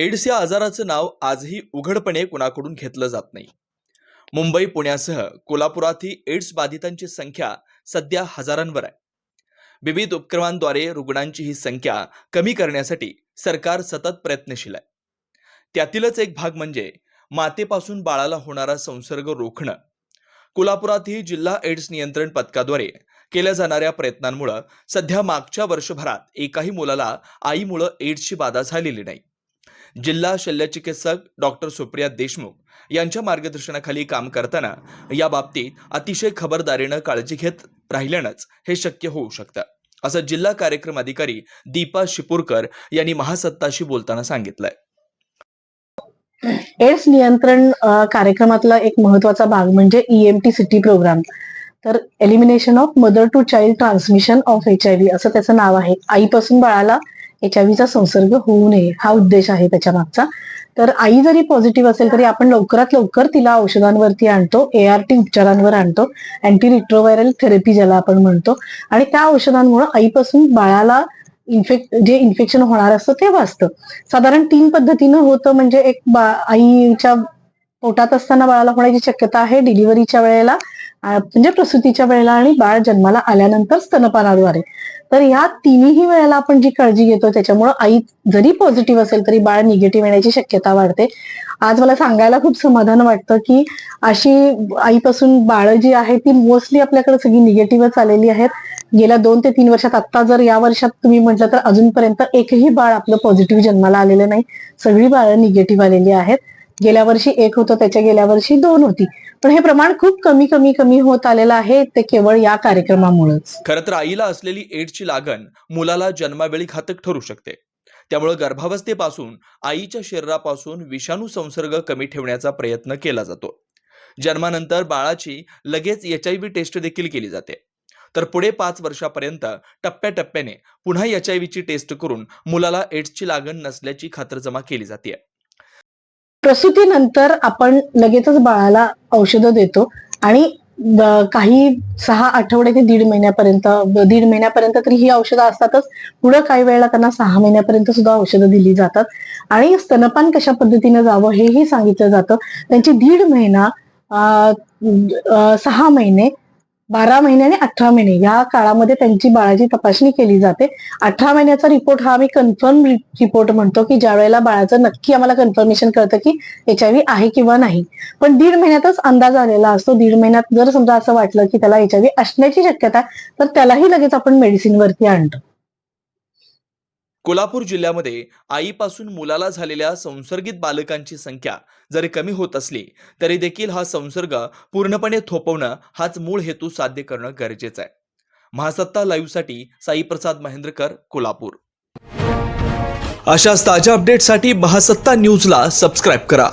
AIDS या आजाराचं नाव आजही उघडपणे कुणाकडून घेतलं जात नाही. मुंबई पुण्यासह कोल्हापुरातही एड्स बाधितांची संख्या सध्या हजारांवर आहे. विविध उपक्रमांद्वारे रुग्णांची ही संख्या कमी करण्यासाठी सरकार सतत प्रयत्नशील आहे. त्यातीलच एक भाग म्हणजे मातेपासून बाळाला होणारा संसर्ग रोखणं. कोल्हापुरातही जिल्हा एड्स नियंत्रण पथकाद्वारे केल्या जाणाऱ्या प्रयत्नांमुळं सध्या मागच्या वर्षभरात एकाही मुलाला आईमुळं एड्सची बाधा झालेली नाही. जिल्हा शल्यचिकित्सक डॉक्टर सुप्रिया देशमुख यांच्या मार्गदर्शनाखाली काम करताना या बाबतीत अतिशय खबरदारीनं काळजी घेत राहिल्यानंच हे शक्य होऊ शकतं असं जिल्हा कार्यक्रम अधिकारी दीपा शिपूरकर यांनी महासत्ताशी बोलताना सांगितलंय. एड्स नियंत्रण कार्यक्रमातला एक महत्त्वाचा भाग म्हणजे ईएमटी सिटी प्रोग्राम. तर elimination of mother to child transmission of H I V असं त्याचं नाव आहे. आईपासून बाळाला एच आय व्हीचा संसर्ग होऊ नये हा उद्देश आहे त्याच्या मागचा. तर आई जरी पॉझिटिव्ह असेल तरी आपण लवकरात लवकर तिला औषधांवरती आणतो एआरटी उपचारांवर आणतो अँटी रिट्रोव्हायरल थेरपी ज्याला आपण म्हणतो. आणि त्या औषधांमुळे आईपासून बाळाला इन्फेक्ट जे इन्फेक्शन होणार असतं ते वाचतं. साधारण तीन पद्धतीनं होतं म्हणजे एक बा आईच्या पोटात असताना बाळाला होण्याची शक्यता आहे डिलिव्हरीच्या वेळेला म्हणजे प्रसूतीच्या वेळेला आणि बाळ जन्माला आल्यानंतर स्तनपानाद्वारे. तर या तिन्ही वेळेला आपण जी काळजी घेतो त्याच्यामुळं आई जरी पॉझिटिव्ह असेल तरी बाळ निगेटिव्ह येण्याची शक्यता वाढते. आज मला सांगायला खूप समाधान वाटतं की अशी आईपासून बाळ जी आहे ती मोस्टली आपल्याकडे सगळी निगेटिव्हच आलेली आहेत. गेल्या दोन ते तीन वर्षात आता जर या वर्षात तुम्ही म्हटलं तर अजूनपर्यंत एकही बाळ आपलं पॉझिटिव्ह जन्माला आलेलं नाही. सगळी बाळ निगेटिव्ह आलेली आहेत. गेल्या वर्षी एक होतं त्याच्या गेल्या वर्षी दोन होती. पण हे प्रमाण खूप कमी कमी कमी होत आलेलं आहे. ते केवळ या कार्यक्रमामुळेच. खरं तर आईला असलेली एड्सची लागण मुलाला जन्मावेळी घातक ठरू शकते. त्यामुळे गर्भावस्थेपासून आईच्या शरीरापासून विषाणू संसर्ग कमी ठेवण्याचा प्रयत्न केला जातो. जन्मानंतर बाळाची लगेच एच आय व्ही टेस्ट देखील केली जाते. तर पुढे पाच वर्षापर्यंत टप्प्याटप्प्याने पुन्हा एच आय व्हीची टेस्ट करून मुलाला एड्सची लागण नसल्याची खातरजमा केली जाते प्रसूतीनंतर आपण लगेचच बाळाला औषधं देतो. आणि काही सहा आठवडे ते दीड महिन्यापर्यंत दीड महिन्यापर्यंत तरी ही औषधं असतातच. पुढे काही वेळेला त्यांना सहा महिन्यापर्यंत सुद्धा औषधं दिली जातात. आणि स्तनपान कशा पद्धतीने जावं हेही सांगितलं जातं. त्यांची दीड महिना सहा महिने बारा महिने आणि अठरा महिने. या काळामध्ये त्यांची बाळाची तपासणी केली जाते. अठरा महिन्याचा रिपोर्ट हा आम्ही कन्फर्म रिपोर्ट म्हणतो की ज्या वेळेला बाळाचं नक्की आम्हाला कन्फर्मेशन कळतं की एच आय व्ही आहे किंवा नाही. पण दीड महिन्यातच अंदाज आलेला असतो. दीड महिन्यात जर समजा असं वाटलं की त्याला एच आय व्ही असण्याची शक्यता आहे, तर त्यालाही लगेच आपण मेडिसिन वरती आणतो. कोल्हापूर जिल्ह्यामध्ये आईपासून मुलाला झालेल्या संसर्गित बालकांची संख्या जरी कमी होत असली तरी देखील हा संसर्ग पूर्णपणे थोपवणं हाच मूळ हेतू साध्य करणं गरजेचं आहे. महासत्ता लाईव्हसाठी साईप्रसाद महेंद्रकर कोल्हापूर. अशाच ताज्या अपडेटसाठी महासत्ता न्यूजला सबस्क्राईब करा.